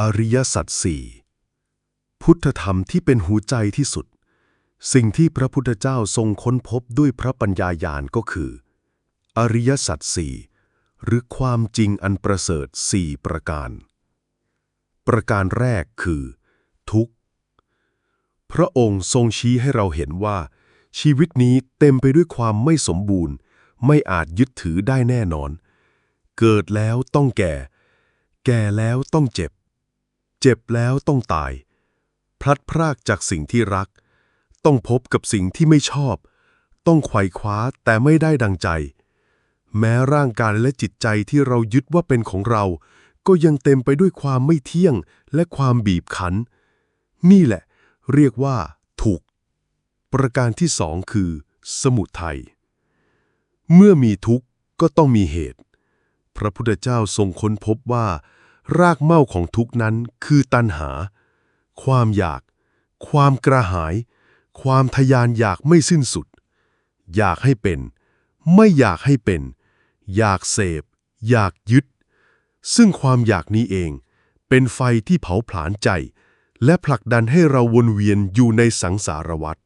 อริยสัจสี่พุทธธรรมที่เป็นหูใจที่สุด สิ่งที่พระพุทธเจ้าทรงค้นพบด้วยพระปัญญาญาณก็คือ อริยสัจสี่หรือความจริงอันประเสริฐสี่ประการ ประการแรกคือ ทุกข์ พระองค์ทรงชี้ให้เราเห็นว่า ชีวิตนี้เต็มไปด้วยความไม่สมบูรณ์ ไม่อาจยึดถือได้แน่นอน เกิดแล้วต้องแก่ แก่แล้วต้องเจ็บ เจ็บแล้วต้องตาย พลัดพรากจากสิ่งที่รัก ต้องพบกับสิ่งที่ไม่ชอบ ต้องไขว่คว้าแต่ไม่ได้ดังใจ แม้ร่างกายและจิตใจที่เรายึดว่าเป็นของเรา ก็ยังเต็มไปด้วยความไม่เที่ยงและความบีบคั้น นี่แหละ เรียกว่า ถูกข์ประการที่สองคือ สมุทัยเมื่อมีทุกข์ก็ต้องมีเหตุ พระพุทธเจ้าทรงค้นพบว่า รากเหม้าของทุกนั้นคือตัณหา ความอยาก ความกระหาย ความทยานอยากไม่สิ้นสุด อยากให้เป็น ไม่อยากให้เป็น อยากเสพ อยากยึด ซึ่งความอยากนี้เอง เป็นไฟที่เผาผลาญใจ และผลักดันให้เราวนเวียนอยู่ในสังสารวัฏ